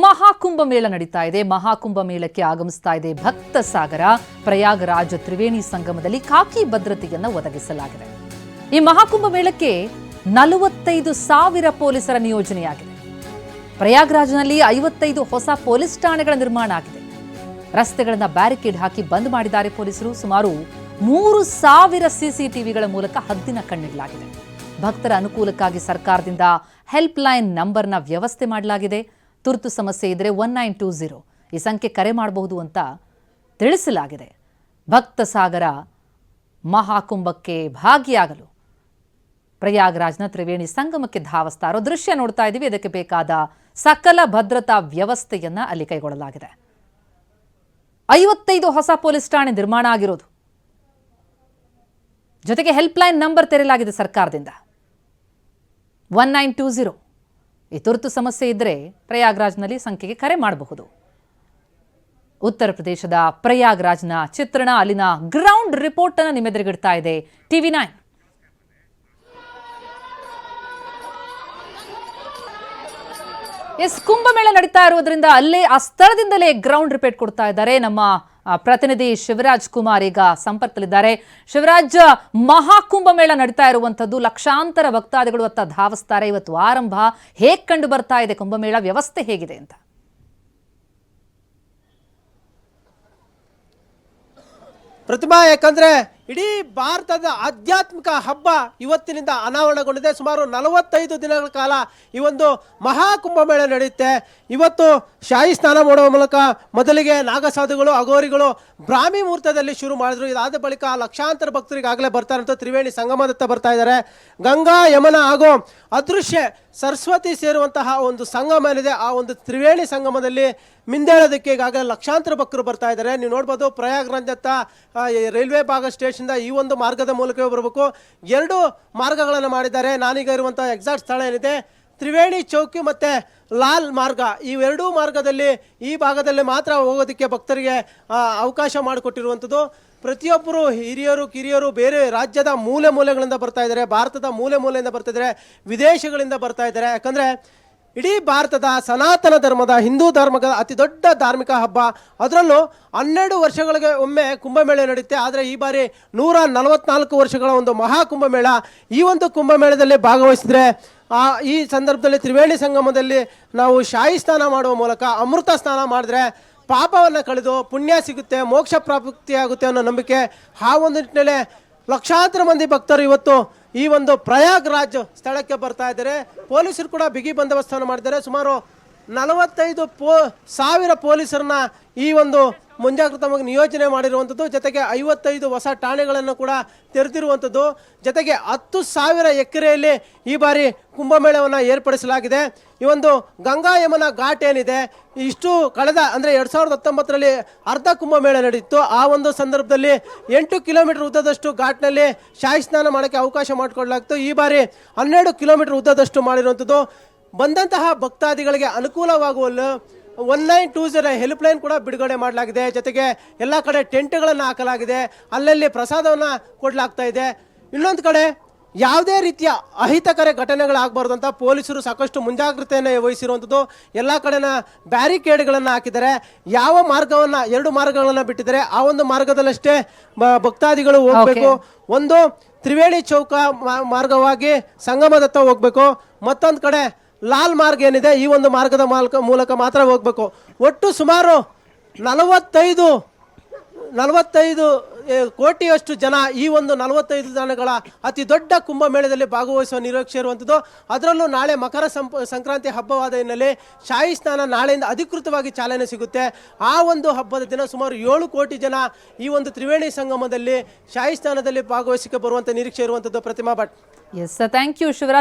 ಮಹಾಕುಂಭ ಮೇಳ ನಡೀತಾ ಇದೆ. ಮಹಾಕುಂಭ ಮೇಳಕ್ಕೆ ಆಗಮಿಸ್ತಾ ಇದೆ ಭಕ್ತ ಸಾಗರ. ಪ್ರಯಾಗರಾಜ ತ್ರಿವೇಣಿ ಸಂಗಮದಲ್ಲಿ ಖಾಕಿ ಭದ್ರತೆಯನ್ನು ಒದಗಿಸಲಾಗಿದೆ. ಈ ಮಹಾಕುಂಭ ಮೇಳಕ್ಕೆ ನಲವತ್ತೈದು ಸಾವಿರ ಪೊಲೀಸರ ನಿಯೋಜನೆಯಾಗಿದೆ. ಪ್ರಯಾಗ್ರಾಜ್ನಲ್ಲಿ ಐವತ್ತೈದು ಹೊಸ ಪೊಲೀಸ್ ಠಾಣೆಗಳ ನಿರ್ಮಾಣ ಆಗಿದೆ. ರಸ್ತೆಗಳನ್ನು ಬ್ಯಾರಿಕೇಡ್ ಹಾಕಿ ಬಂದ್ ಮಾಡಿದ್ದಾರೆ ಪೊಲೀಸರು. ಸುಮಾರು ಮೂರು ಸಾವಿರ ಸಿಸಿಟಿವಿಗಳ ಮೂಲಕ ಹದ್ದಿನ ಕಣ್ಣಿಡಲಾಗಿದೆ. ಭಕ್ತರ ಅನುಕೂಲಕ್ಕಾಗಿ ಸರ್ಕಾರದಿಂದ ಹೆಲ್ಪ್ ಲೈನ್ ನಂಬರ್ನ ವ್ಯವಸ್ಥೆ ಮಾಡಲಾಗಿದೆ. ತುರ್ತು ಸಮಸ್ಯೆ ಇದ್ದರೆ ಒನ್ ನೈನ್ ಟೂ ಝೀರೋ. ಈ ಸಂಖ್ಯೆ ಕರೆ ಮಾಡಬಹುದು ಅಂತ ತಿಳಿಸಲಾಗಿದೆ. ಭಕ್ತ ಸಾಗರ ಮಹಾಕುಂಭಕ್ಕೆ ಭಾಗಿಯಾಗಲು. ಪ್ರಯಾಗ್ರಾಜ್ನ ತ್ರಿವೇಣಿ ಸಂಗಮಕ್ಕೆ ಧಾವಿಸ್ತಾ ಇರೋ ದೃಶ್ಯ ನೋಡ್ತಾ ಇದ್ದೀವಿ. ಇದಕ್ಕೆ ಬೇಕಾದ ಸಕಲ ಭದ್ರತಾ ವ್ಯವಸ್ಥೆಯನ್ನ ಅಲ್ಲಿ ಕೈಗೊಳ್ಳಲಾಗಿದೆ. ಐವತ್ತೈದು ಹೊಸ ಪೊಲೀಸ್ ಠಾಣೆ ನಿರ್ಮಾಣ ಆಗಿರೋದು. ಜೊತೆಗೆ ಹೆಲ್ಪ್ ಲೈನ್ ನಂಬರ್ ತೆರೆಯಲಾಗಿದೆ ಸರ್ಕಾರದಿಂದ. One nine two zero. ಈ ತುರ್ತು ಸಮಸ್ಯೆ ಇದ್ದರೆ ಪ್ರಯಾಗ್ರಾಜ್ನಲ್ಲಿ ಸಂಖ್ಯೆಗೆ ಕರೆ ಮಾಡಬಹುದು. ಉತ್ತರ ಪ್ರದೇಶದ ಪ್ರಯಾಗ್ರಾಜ್ನ ಚಿತ್ರಣ ಅಲ್ಲಿನ ಗ್ರೌಂಡ್ ರಿಪೋರ್ಟನ್ನು ನಿಮ್ಮೆದುರುಗಿಡ್ತಾ ಇದೆ. TV nine. ಎಸ್, ಕುಂಭಮೇಳ ನಡೀತಾ ಇರುವುದರಿಂದ ಅಲ್ಲೇ ಆ ಸ್ಥಳದಿಂದಲೇ ಗ್ರೌಂಡ್ ರಿಪೋರ್ಟ್ ಕೊಡ್ತಾ ಇದ್ದಾರೆ. ನಮ್ಮ ಪ್ರತಿನಿಧಿ ಶಿವರಾಜ್ ಕುಮಾರ್ ಈಗ ಸಂಪರ್ಕದಲ್ಲಿದ್ದಾರೆ. ಶಿವರಾಜ್, ಮಹಾಕುಂಭಮೇಳ ನಡೀತಾ ಇರುವಂತದ್ದು ಲಕ್ಷಾಂತರ ಭಕ್ತಾದಿಗಳು ಅತ್ತ ಧಾವಿಸ್ತಾರೆ. ಇವತ್ತು ಆರಂಭ ಹೇಗೆ ಕಂಡು ಬರ್ತಾ ಇದೆ? ಕುಂಭಮೇಳ ವ್ಯವಸ್ಥೆ ಹೇಗಿದೆ ಅಂತ. ಪ್ರತಿಮಾ ಯಾಕಂದ್ರೆ ಇಡೀ ಭಾರತದ ಆಧ್ಯಾತ್ಮಿಕ ಹಬ್ಬ ಇವತ್ತಿನಿಂದ ಅನಾವರಣಗೊಂಡಿದೆ. ಸುಮಾರು ನಲವತ್ತೈದು ದಿನಗಳ ಕಾಲ ಈ ಒಂದು ಮಹಾಕುಂಭಮೇಳ ನಡೆಯುತ್ತೆ. ಇವತ್ತು ಶಾಹಿ ಸ್ನಾನ ಮಾಡುವ ಮೂಲಕ ಮೊದಲಿಗೆ ನಾಗಸಾಧುಗಳು ಅಗೋರಿಗಳು ಬ್ರಾಹ್ಮಿ ಮುಹೂರ್ತದಲ್ಲಿ ಶುರು ಮಾಡಿದ್ರು. ಇದಾದ ಬಳಿಕ ಲಕ್ಷಾಂತರ ಭಕ್ತರಿಗಾಗಲೇ ಬರ್ತಾರಂತ ತ್ರಿವೇಣಿ ಸಂಗಮದತ್ತ ಬರ್ತಾ ಇದ್ದಾರೆ. ಗಂಗಾ, ಯಮನ ಹಾಗೂ ಅದೃಶ್ಯ ಸರಸ್ವತಿ ಸೇರುವಂತಹ ಒಂದು ಸಂಗಮ ಏನಿದೆ, ಆ ಒಂದು ತ್ರಿವೇಣಿ ಸಂಗಮದಲ್ಲಿ ಮಿಂದೇಳೋದಕ್ಕೆ ಈಗಾಗಲೇ ಲಕ್ಷಾಂತರ ಭಕ್ತರು ಬರ್ತಾ ಇದ್ದಾರೆ. ನೀವು ನೋಡ್ಬೋದು ಪ್ರಯಾಗ್ರಾಜ್ ಹತ್ತ ಆ, ಈ ರೈಲ್ವೆ ಭಾಗ ಸ್ಟೇಷನ್ದ ಈ ಒಂದು ಮಾರ್ಗದ ಮೂಲಕವೇ ಬರಬೇಕು. ಎರಡು ಮಾರ್ಗಗಳನ್ನು ಮಾಡಿದ್ದಾರೆ. ನಾನೀಗ ಇರುವಂಥ ಎಕ್ಸಾಕ್ಟ್ ಸ್ಥಳ ಏನಿದೆ? ತ್ರಿವೇಣಿ ಚೌಕಿ ಮತ್ತು ಲಾಲ್ ಮಾರ್ಗ. ಇವೆರಡೂ ಮಾರ್ಗದಲ್ಲಿ ಈ ಭಾಗದಲ್ಲಿ ಮಾತ್ರ ಹೋಗೋದಕ್ಕೆ ಭಕ್ತರಿಗೆ ಅವಕಾಶ ಮಾಡಿಕೊಟ್ಟಿರುವಂಥದ್ದು. ಪ್ರತಿಯೊಬ್ಬರು ಹಿರಿಯರು ಕಿರಿಯರು ಬೇರೆ ರಾಜ್ಯದ ಮೂಲೆ ಮೂಲೆಗಳಿಂದ ಬರ್ತಾ ಇದ್ದಾರೆ. ಭಾರತದ ಮೂಲೆ ಮೂಲೆಯಿಂದ ಬರ್ತಾ ಇದ್ದಾರೆ. ವಿದೇಶಗಳಿಂದ ಬರ್ತಾ ಇದ್ದಾರೆ. ಯಾಕಂದರೆ ಇಡೀ ಭಾರತದ ಸನಾತನ ಧರ್ಮದ, ಹಿಂದೂ ಧರ್ಮದ ಅತಿ ದೊಡ್ಡ ಧಾರ್ಮಿಕ ಹಬ್ಬ. ಅದರಲ್ಲೂ ಹನ್ನೆರಡು ವರ್ಷಗಳಿಗೆ ಒಮ್ಮೆ ಕುಂಭಮೇಳ ನಡೆಯುತ್ತೆ. ಆದರೆ ಈ ಬಾರಿ ನೂರ ನಲವತ್ನಾಲ್ಕು ವರ್ಷಗಳ ಒಂದು ಮಹಾ ಕುಂಭಮೇಳ ಈ ಒಂದು ಕುಂಭಮೇಳದಲ್ಲಿ ಭಾಗವಹಿಸಿದ್ರೆ, ಆ, ಈ ಸಂದರ್ಭದಲ್ಲಿ ತ್ರಿವೇಣಿ ಸಂಗಮದಲ್ಲಿ ನಾವು ಶಾಹಿ ಸ್ನಾನ ಮಾಡುವ ಮೂಲಕ ಅಮೃತ ಸ್ನಾನ ಮಾಡಿದ್ರೆ ಪಾಪವನ್ನು ಕಳೆದು ಪುಣ್ಯ ಸಿಗುತ್ತೆ, ಮೋಕ್ಷ ಪ್ರಾಪ್ತಿಯಾಗುತ್ತೆ ಅನ್ನೋ ನಂಬಿಕೆ. ಆ ಒಂದು ನಿಟ್ಟಿನಲ್ಲಿ ಲಕ್ಷಾಂತರ ಮಂದಿ ಭಕ್ತರು ಇವತ್ತು ಈ ಒಂದು ಪ್ರಯಾಗ್ರಾಜ್ ಸ್ಥಳಕ್ಕೆ ಬರ್ತಾ ಇದ್ದಾರೆ. ಪೊಲೀಸರು ಕೂಡ ಬಿಗಿ ಬಂದೋಬಸ್ತನ್ನು ಮಾಡಿದ್ದಾರೆ. ಸುಮಾರು ನಲವತ್ತೈದು ಪೋ, ಸಾವಿರ ಪೊಲೀಸರನ್ನ ಈ ಒಂದು ಮುಂಜಾಗ್ರತವಾಗಿ ನಿಯೋಜನೆ ಮಾಡಿರುವಂಥದ್ದು, ಜೊತೆಗೆ ಐವತ್ತೈದು ಹೊಸ ಠಾಣೆಗಳನ್ನು ಕೂಡ ತೆರೆದಿರುವಂಥದ್ದು. ಜೊತೆಗೆ ಹತ್ತು ಸಾವಿರ ಎಕರೆಯಲ್ಲಿ ಈ ಬಾರಿ ಕುಂಭಮೇಳವನ್ನು ಏರ್ಪಡಿಸಲಾಗಿದೆ. ಈ ಒಂದು ಗಂಗಾ ಯಮನ ಘಾಟ್ ಏನಿದೆ, ಇಷ್ಟು ಕಳೆದ ಅಂದರೆ ಎರಡು ಸಾವಿರದ ಹತ್ತೊಂಬತ್ತರಲ್ಲಿ ಅರ್ಧ ಕುಂಭಮೇಳ ನಡೆಯಿತು ಆ ಒಂದು ಸಂದರ್ಭದಲ್ಲಿ ಎಂಟು ಕಿಲೋಮೀಟರ್ ಉದ್ದದಷ್ಟು ಘಾಟ್ನಲ್ಲಿ ಶಾಹಿ ಸ್ನಾನ ಮಾಡೋಕ್ಕೆ ಅವಕಾಶ ಮಾಡಿಕೊಡಲಾಗ್ತು ಈ ಬಾರಿ ಹನ್ನೆರಡು ಕಿಲೋಮೀಟರ್ ಉದ್ದದಷ್ಟು ಮಾಡಿರುವಂಥದ್ದು. ಬಂದಂತಹ ಭಕ್ತಾದಿಗಳಿಗೆ ಅನುಕೂಲವಾಗುವಲ್ಲಿ one nine two zero helpline ಕೂಡ ಬಿಡುಗಡೆ ಮಾಡಲಾಗಿದೆ. ಜೊತೆಗೆ ಎಲ್ಲ ಕಡೆ ಟೆಂಟ್ಗಳನ್ನು ಹಾಕಲಾಗಿದೆ. ಅಲ್ಲಲ್ಲಿ ಪ್ರಸಾದವನ್ನು ಕೊಡಲಾಗ್ತಾ ಇದೆ. ಇನ್ನೊಂದು ಕಡೆ ಯಾವುದೇ ರೀತಿಯ ಅಹಿತಕರ ಘಟನೆಗಳಾಗಬಾರ್ದು ಅಂತ ಪೊಲೀಸರು ಸಾಕಷ್ಟು ಮುಂಜಾಗ್ರತೆಯನ್ನು ವಹಿಸಿರುವಂಥದ್ದು ಎಲ್ಲ ಕಡೆನ ಬ್ಯಾರಿಕೇಡ್ಗಳನ್ನು ಹಾಕಿದ್ದಾರೆ. ಯಾವ ಮಾರ್ಗವನ್ನು ಎರಡು ಮಾರ್ಗಗಳನ್ನು ಬಿಟ್ಟಿದ್ದಾರೆ. ಆ ಒಂದು ಮಾರ್ಗದಲ್ಲಷ್ಟೇ ಬ- ಭಕ್ತಾದಿಗಳು ಹೋಗಬೇಕು. ಒಂದು ತ್ರಿವೇಣಿ ಚೌಕ ಮಾರ್ಗವಾಗಿ ಸಂಗಮದತ್ತ ಹೋಗಬೇಕು. ಮತ್ತೊಂದು ಕಡೆ ಲಾಲ್ ಮಾರ್ಗ ಏನಿದೆ, ಈ ಒಂದು ಮಾರ್ಗದ ಮಾಲ್ಕ, ಮೂಲಕ ಮಾತ್ರ ಹೋಗಬೇಕು. ಒಟ್ಟು ಸುಮಾರು ನಲವತ್ತೈದು ನಲವತ್ತೈದು ಕೋಟಿಯಷ್ಟು ಜನ ಈ ಒಂದು ನಲವತ್ತೈದು ಜನಗಳ ಅತಿ ದೊಡ್ಡ ಕುಂಭಮೇಳದಲ್ಲಿ ಭಾಗವಹಿಸುವ ನಿರೀಕ್ಷೆ ಇರುವಂಥದ್ದು. ಅದರಲ್ಲೂ ನಾಳೆ ಮಕರ ಸಂಕ್ರಾಂತಿ ಹಬ್ಬವಾದ ಹಿನ್ನೆಲೆ ಶಾಹಿ ಸ್ನಾನ ನಾಳೆಯಿಂದ ಅಧಿಕೃತವಾಗಿ ಚಾಲನೆ ಸಿಗುತ್ತೆ. ಆ ಒಂದು ಹಬ್ಬದ ದಿನ ಸುಮಾರು ಏಳು ಕೋಟಿ ಜನ ಈ ಒಂದು ತ್ರಿವೇಣಿ ಸಂಗಮದಲ್ಲಿ ಶಾಹಿ ಸ್ನಾನದಲ್ಲಿ ಭಾಗವಹಿಸಿಕೆ ಬರುವಂಥ ನಿರೀಕ್ಷೆ ಇರುವಂಥದ್ದು Pratima Bhat. Yes thank you Shivaraj